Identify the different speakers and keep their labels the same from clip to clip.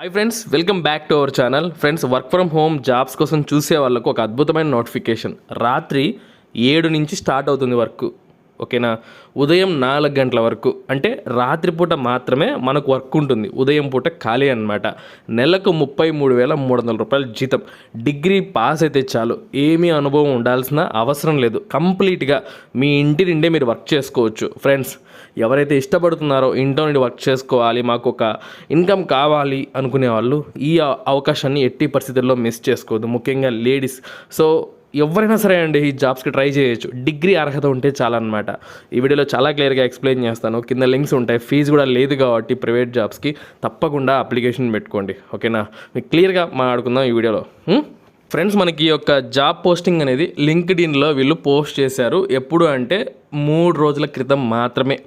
Speaker 1: Hi friends welcome back to our channel friends work from home jobs కోసం చూసే వాళ్ళకు ఒక అద్భుతమైన నోటిఫికేషన్ రాత్రి ఏడు నుంచి స్టార్ట్ అవుతుంది వర్క్ ఓకేనా? ఉదయం నాలుగు గంటల వరకు అంటే రాత్రిపూట మాత్రమే మనకు వర్క్ ఉంటుంది. ఉదయం పూట ఖాళీ అనమాట నెలకు ముప్పై మూడు వేల మూడు వందల రూపాయల జీతం. డిగ్రీ పాస్ అయితే చాలు. ఏమీ అనుభవం ఉండాల్సిన అవసరం లేదు. కంప్లీట్గా మీ ఇంటి నుండే మీరు వర్క్ చేసుకోవచ్చు. ఫ్రెండ్స్ ఎవరైతే ఇష్టపడుతున్నారో ఇంట్లో నుండి వర్క్ చేసుకోవాలి మాకు ఒక ఇన్కమ్ కావాలి అనుకునే వాళ్ళు ఈ అవకాశాన్ని ఎట్టి పరిస్థితుల్లో మిస్ చేసుకోవద్దు. ముఖ్యంగా లేడీస్. సో ఎవరైనా సరే అండి ఈ జాబ్స్కి ట్రై చేయొచ్చు. డిగ్రీ అర్హత ఉంటే చాలన్నమాట. ఈ వీడియోలో చాలా క్లియర్గా ఎక్స్ప్లెయిన్ చేస్తాను. కింద లింక్స్ ఉంటాయి. ఫీజు కూడా లేదు కాబట్టి ప్రైవేట్ జాబ్స్కి తప్పకుండా అప్లికేషన్ పెట్టుకోండి. ఓకేనా? మీకు క్లియర్గా మాట్లాడుకుందాం ఈ వీడియోలో. ఫ్రెండ్స్ మనకి ఈ యొక్క జాబ్ పోస్టింగ్ అనేది లింక్డ్ ఇన్లో వీళ్ళు పోస్ట్ చేశారు. ఎప్పుడు అంటే మూడు రోజుల క్రితం మాత్రమే.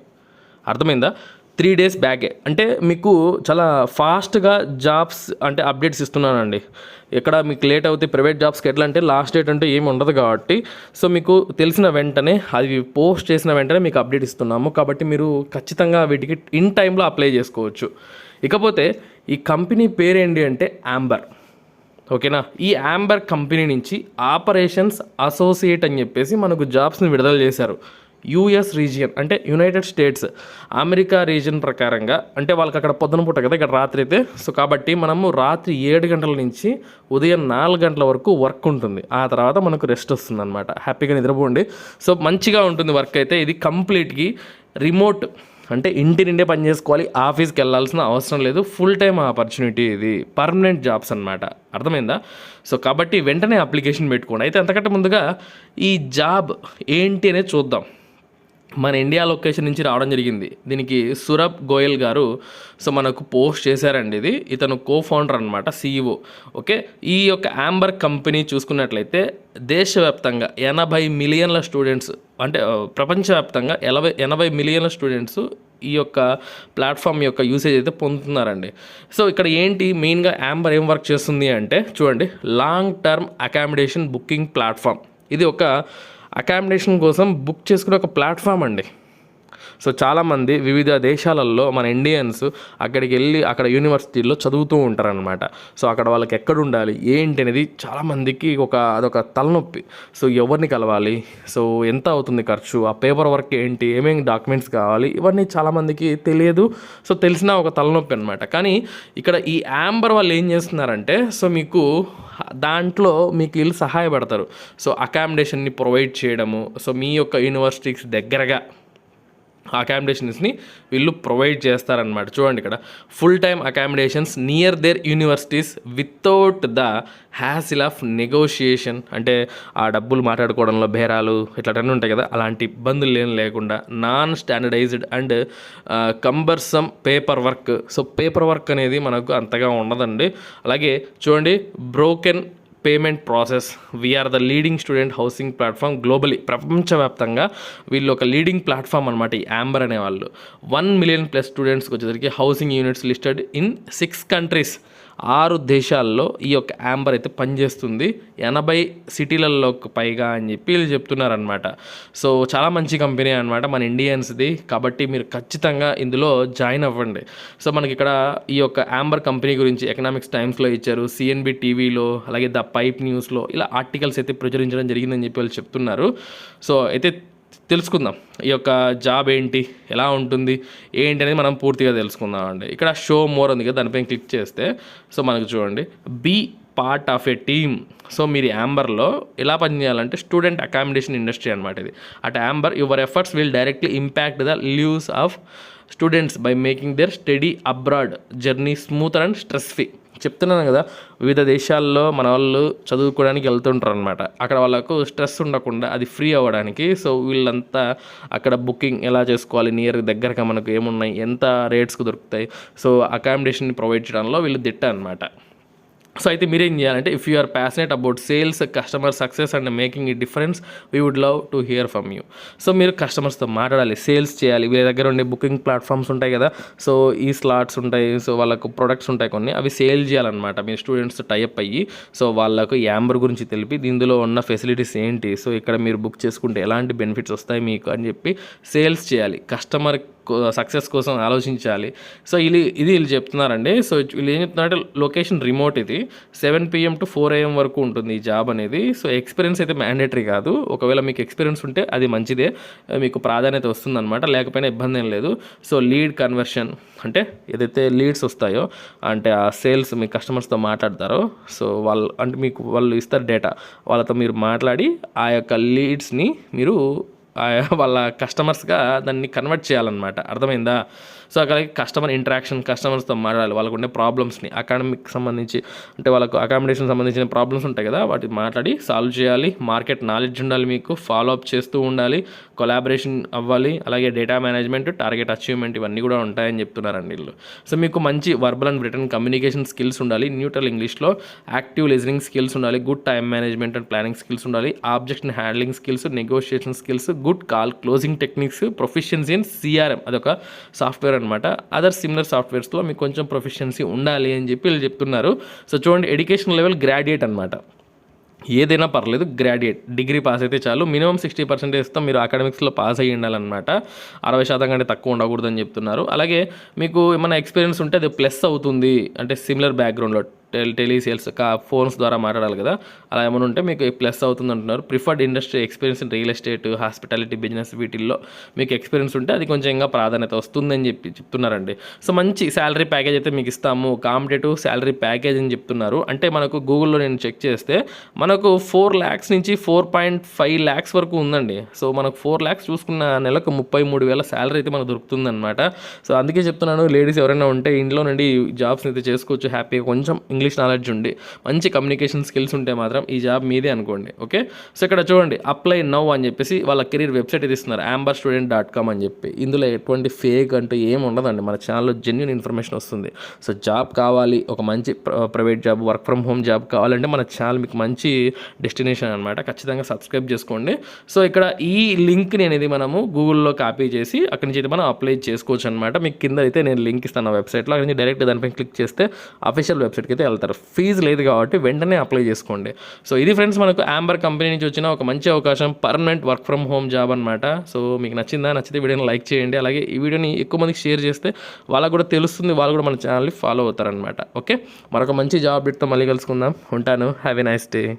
Speaker 1: అర్థమైందా? త్రీ డేస్ బ్యాకే. అంటే మీకు చాలా ఫాస్ట్గా జాబ్స్ అంటే అప్డేట్స్ ఇస్తున్నానండి. ఎక్కడ మీకు లేట్ అవుతే ప్రైవేట్ జాబ్స్కి ఎట్లా అంటే లాస్ట్ డేట్ అంటే ఏమి ఉండదు కాబట్టి. సో మీకు తెలిసిన వెంటనే అది పోస్ట్ చేసిన వెంటనే మీకు అప్డేట్ ఇస్తున్నాము. కాబట్టి మీరు ఖచ్చితంగా వీటికి ఇన్ టైంలో అప్లై చేసుకోవచ్చు. ఇకపోతే ఈ కంపెనీ పేరేంటి అంటే యాంబర్. ఓకేనా? ఈ యాంబర్ కంపెనీ నుంచి ఆపరేషన్స్ అసోసియేట్ అని చెప్పేసి మనకు జాబ్స్ని విడుదల చేశారు. యూఎస్ రీజియన్ అంటే యునైటెడ్ స్టేట్స్ అమెరికా రీజియన్ ప్రకారంగా అంటే వాళ్ళకి అక్కడ పొద్దున పూట కదా ఇక్కడ రాత్రి అయితే. సో కాబట్టి మనము రాత్రి ఏడు గంటల నుంచి ఉదయం నాలుగు గంటల వరకు వర్క్ ఉంటుంది. ఆ తర్వాత మనకు రెస్ట్ వస్తుంది అనమాట హ్యాపీగా నిద్రపోండి. సో మంచిగా ఉంటుంది వర్క్ అయితే. ఇది కంప్లీట్గా రిమోట్ అంటే ఇంటి నుండే పని చేసుకోవాలి. ఆఫీస్కి వెళ్ళాల్సిన అవసరం లేదు. ఫుల్ టైం ఆపర్చునిటీ ఇది. పర్మనెంట్ జాబ్స్ అనమాట అర్థమైందా? సో కాబట్టి వెంటనే అప్లికేషన్ పెట్టుకోండి. అయితే అంతకంటే ముందుగా ఈ జాబ్ ఏంటి అనేది చూద్దాం. మన ఇండియా లొకేషన్ నుంచి రావడం జరిగింది. దీనికి సురబ్ గోయల్ గారు సో మనకు పోస్ట్ చేశారండి ఇది. ఇతను కో ఫౌండర్ అనమాట సీఈఓ ఓకే? ఈ యొక్క యాంబర్ కంపెనీ చూసుకున్నట్లయితే దేశవ్యాప్తంగా ఎనభై మిలియన్ల స్టూడెంట్స్ అంటే ప్రపంచవ్యాప్తంగా ఎనభై ఎనభై మిలియన్ల స్టూడెంట్స్ ఈ యొక్క ప్లాట్ఫామ్ యొక్క యూసేజ్ అయితే పొందుతున్నారండి. సో ఇక్కడ ఏంటి మెయిన్గా యాంబర్ ఏం వర్క్ చేస్తుంది అంటే చూడండి long term accommodation booking platform ఇది ఒక అకామిడేషన్ కోసం బుక్ చేసుకునే ఒక ప్లాట్ఫామ్ అండి. సో చాలామంది వివిధ దేశాలలో మన ఇండియన్స్ అక్కడికి వెళ్ళి అక్కడ యూనివర్సిటీల్లో చదువుతూ ఉంటారనమాట సో అక్కడ వాళ్ళకి ఎక్కడ ఉండాలి ఏంటి అనేది చాలామందికి ఒక అదొక తలనొప్పి. సో ఎవరిని కలవాలి? సో ఎంత అవుతుంది ఖర్చు? ఆ పేపర్ వర్క్ ఏంటి? ఏమేమి డాక్యుమెంట్స్ కావాలి? ఇవన్నీ చాలామందికి తెలియదు. సో తెలిసిన ఒక తలనొప్పి అనమాట కానీ ఇక్కడ ఈ యాంబర్ వాళ్ళు ఏం చేస్తున్నారంటే సో మీకు దాంట్లో మీకు వీళ్ళు సహాయపడతారు. సో అకామిడేషన్ని ప్రొవైడ్ చేయడము సో మీ యొక్క యూనివర్సిటీస్ దగ్గరగా అకామిడేషన్స్ని వీళ్ళు ప్రొవైడ్ చేస్తారనమాట చూడండి ఇక్కడ full time accommodations near their universities without the hassle of negotiation అంటే ఆ డబ్బులు మాట్లాడుకోవడంలో బేరాలు ఇట్లాంటివన్నీ ఉంటాయి కదా అలాంటి ఇబ్బందులు ఏం లేకుండా non standardized and cumbersome paper work so paper work అనేది మనకు అంతగా ఉండదండి. అలాగే చూడండి broken payment process we're the leading student housing platform globally ప్రపంచవ్యాప్తంగా వీళ్ళు ఒక లీడింగ్ ప్లాట్ఫామ్ అనమాట ఈ యాంబర్ అనే వాళ్ళు వన్ మిలియన్ ప్లస్ స్టూడెంట్స్కి వచ్చేసరికి housing units listed in six countries ఆరు దేశాల్లో ఈ యొక్క యాంబర్ అయితే పనిచేస్తుంది. ఎనభై సిటీలలో పైగా అని చెప్పి వీళ్ళు చెప్తున్నారనమాట సో చాలా మంచి కంపెనీ అనమాట మన ఇండియన్స్ది. కాబట్టి మీరు ఖచ్చితంగా ఇందులో జాయిన్ అవ్వండి. సో మనకి ఇక్కడ ఈ యొక్క యాంబర్ కంపెనీ గురించి ఎకనామిక్స్ టైమ్స్లో ఇచ్చారు. సిఎన్బి టీవీలో అలాగే ద పైప్ న్యూస్లో ఇలా ఆర్టికల్స్ అయితే ప్రచురించడం జరిగిందని చెప్పి వాళ్ళు చెప్తున్నారు. సో అయితే తెలుసుకుందాం. ఈ యొక్క జాబ్ ఏంటి? ఎలా ఉంటుంది? ఏంటి అనేది మనం పూర్తిగా తెలుసుకుందాం అండి ఇక్కడ షో మోర్ ఉంది కదా దానిపైన క్లిక్ చేస్తే సో మనకు చూడండి. Be part of a team so మీరు యాంబర్లో ఎలా పనిచేయాలంటే స్టూడెంట్ అకామిడేషన్ ఇండస్ట్రీ అనమాట ఇది. At Amber your efforts will directly impact the lives of students by making their study abroad journey smooth and stress free చెప్తున్నాను కదా వివిధ దేశాల్లో మన వాళ్ళు చదువుకోవడానికి వెళ్తుంటారు అనమాట అక్కడ వాళ్ళకు స్ట్రెస్ ఉండకుండా అది ఫ్రీ అవ్వడానికి సో వీళ్ళంతా అక్కడ బుకింగ్ ఎలా చేసుకోవాలి నియర్ దగ్గరగా మనకు ఏమున్నాయి ఎంత రేట్స్కి దొరుకుతాయి సో అకామిడేషన్ ప్రొవైడ్ చేయడంలో వీళ్ళు దిట్ట అనమాట సో అయితే మీరేం చేయాలంటే if you are passionate about sales customer success and making ఈ difference we would love to hear from you so మీరు కస్టమర్స్తో మాట్లాడాలి సేల్స్ చేయాలి. వీళ్ళ దగ్గర ఉండే బుకింగ్ ప్లాట్ఫామ్స్ ఉంటాయి కదా సో ఈ స్లాట్స్ ఉంటాయి సో వాళ్ళకు ప్రొడక్ట్స్ ఉంటాయి కొన్ని అవి సేల్ చేయాలన్నమాట. మీ స్టూడెంట్స్ టైప్ అయ్యి సో వాళ్ళకు యాంబర్ గురించి తెలిపి ఇందులో ఉన్న ఫెసిలిటీస్ ఏంటి? సో ఇక్కడ మీరు బుక్ చేసుకుంటే ఎలాంటి బెనిఫిట్స్ వస్తాయి మీకు అని చెప్పి సేల్స్ చేయాలి. కస్టమర్ సక్సెస్ కోసం ఆలోచించాలి. సో ఇది ఇది వీళ్ళు చెప్తున్నారండి. సో వీళ్ళు ఏం చెప్తున్నారంటే లొకేషన్ రిమోట్ ఇది. Seven PM to four AM వరకు ఉంటుంది ఈ జాబ్ అనేది. సో ఎక్స్పీరియన్స్ అయితే మ్యాండేటరీ కాదు. ఒకవేళ మీకు ఎక్స్పీరియన్స్ ఉంటే అది మంచిదే. మీకు ప్రాధాన్యత వస్తుందన్నమాట. లేకపోయినా ఇబ్బంది ఏం లేదు. సో లీడ్ కన్వర్షన్ అంటే ఏదైతే లీడ్స్ వస్తాయో అంటే ఆ సేల్స్ మీ కస్టమర్స్తో మాట్లాడతారో సో వాళ్ళు అంటే మీకు వాళ్ళు ఇస్తారు డేటా. వాళ్ళతో మీరు మాట్లాడి ఆ యొక్క లీడ్స్ని మీరు వాళ్ళ కస్టమర్స్గా దాన్ని కన్వర్ట్ చేయాలన్నమాట. అర్థమైందా? సో అక్కడ కస్టమర్ ఇంటరాక్షన్ కస్టమర్స్తో మాట్లాడాలి. వాళ్ళకు ఉండే ప్రాబ్లమ్స్ని అకాడమిక్ సంబంధించి అంటే వాళ్ళకు అకామిడేషన్ సంబంధించిన ప్రాబ్లమ్స్ ఉంటాయి కదా వాటి మాట్లాడి సాల్వ్ చేయాలి. మార్కెట్ నాలెడ్జ్ ఉండాలి మీకు ఫాలో అప్ చేస్తూ ఉండాలి. కొలాబరేషన్ అవ్వాలి. అలాగే డేటా మేనేజ్మెంట్ టార్గెట్ అచీవ్మెంట్ ఇవన్నీ కూడా ఉంటాయని చెప్తున్నారండి వీళ్ళు. సో మీకు మంచి verbal and return communication skills ఉండాలి. న్యూట్రల్ ఇంగ్లీష్లో యాక్టివ్ లిజనింగ్ స్కిల్స్ ఉండాలి. Good time management and planning skills ఉండాలి. Objection handling skills negotiation skills good call closing techniques proficiency in CRM అదొక సాఫ్ట్వేర్ అనమాట అదర్ సిమిలర్ సాఫ్ట్వేర్స్లో మీకు కొంచెం ప్రొఫిషియన్సీ ఉండాలి అని చెప్పి వీళ్ళు చెప్తున్నారు. సో చూడండి ఎడ్యుకేషన్ లెవెల్ గ్రాడ్యుయేట్ అనమాట ఏదైనా పర్లేదు గ్రాడ్యుయేట్ డిగ్రీ పాస్ అయితే చాలు. మినిమం సిక్స్టీ పర్సెంటేజ్తో మీరు అకాడమిక్స్లో పాస్ అయ్యి ఉండాలన్నమాట. అరవై శాతం కంటే తక్కువ ఉండకూడదని చెప్తున్నారు. అలాగే మీకు ఏమైనా ఎక్స్పీరియన్స్ ఉంటే అది ప్లస్ అవుతుంది. అంటే సిమిలర్ బ్యాక్గ్రౌండ్లో టెలిసేల్స్ కా ఫోన్స్ ద్వారా మాట్లాడాలి కదా. అలా ఏమైనా ఉంటే మీకు ప్లస్ అవుతుంది అంటున్నారు preferred industry experience in real estate hospitality business వీటిల్లో మీకు ఎక్స్పీరియన్స్ ఉంటే అది కొంచెం ఇంకా ప్రాధాన్యత వస్తుందని చెప్పి చెప్తున్నారండి. సో మంచి శాలరీ ప్యాకేజ్ అయితే మీకు ఇస్తాము. కాంపిటేటివ్ శాలరీ ప్యాకేజ్ అని చెప్తున్నారు. అంటే మనకు గూగుల్లో నేను చెక్ చేస్తే మనకు ఫోర్ ల్యాక్స్ నుంచి ఫోర్ పాయింట్ ఫైవ్ ల్యాక్స్ వరకు ఉందండి. సో మనకు ఫోర్ ల్యాక్స్ చూసుకున్న నెలకు ముప్పై మూడు వేల శాలరీ అయితే మనకు దొరుకుతుందన్నమాట. సో అందుకే చెప్తున్నాను లేడీస్ ఎవరైనా ఉంటే ఇంట్లో నుండి జాబ్స్ అయితే చేసుకోవచ్చు హ్యాపీగా కొంచెం ఇంగ్లీష్ నాలెడ్జ్ ఉండి మంచి కమ్యూనికేషన్ స్కిల్స్ ఉంటే మాత్రం ఈ జాబ్ మీదే అనుకోండి ఓకే సో ఇక్కడ చూడండి అప్లై నవ్ అని చెప్పేసి వాళ్ళ కెరీర్ వెబ్సైట్ ఇది ఇస్తున్నారు యాంబర్ స్టూడెంట్ డాట్ కామ్ అని చెప్పి. ఇందులో ఎటువంటి ఫేక్ అంటూ ఏం ఉండదండి మన ఛానల్లో జెన్యున్ ఇన్ఫర్మేషన్ వస్తుంది. సో జాబ్ కావాలి ఒక మంచి private job work from home job కావాలంటే మన ఛానల్ మీకు మంచి డెస్టినేషన్ అనమాట ఖచ్చితంగా సబ్స్క్రైబ్ చేసుకోండి. సో ఇక్కడ ఈ లింక్ని అనేది మనము గూగుల్లో కాపీ చేసి అక్కడి నుంచి అయితే మనం అప్లై చేసుకోవచ్చు అనమాట మీకు కింద అయితే నేను లింక్ ఇస్తాను వెబ్సైట్లో అక్కడి నుంచి డైరెక్ట్ దానిపై క్లిక్ చేస్తే అఫీషియల్ వెబ్సైట్కి అయితే వెళ్తారు. ఫీజు లేదు కాబట్టి వెంటనే అప్లై చేసుకోండి. సో ఇది ఫ్రెండ్స్ మనకు యాంబర్ కంపెనీ నుంచి వచ్చిన ఒక మంచి అవకాశం permanent work from home job అనమాట సో మీకు నచ్చిందా? నచ్చితే వీడియోని లైక్ చేయండి. అలాగే ఈ వీడియోని ఎక్కువ మందికి షేర్ చేస్తే వాళ్ళకు కూడా తెలుస్తుంది వాళ్ళు కూడా మన ఛానల్ని ఫాలో అవుతారనమాట ఓకే? మరొక మంచి జాబ్ బిట్తో మళ్ళీ కలుసుకుందాం. ఉంటాను. Have a nice day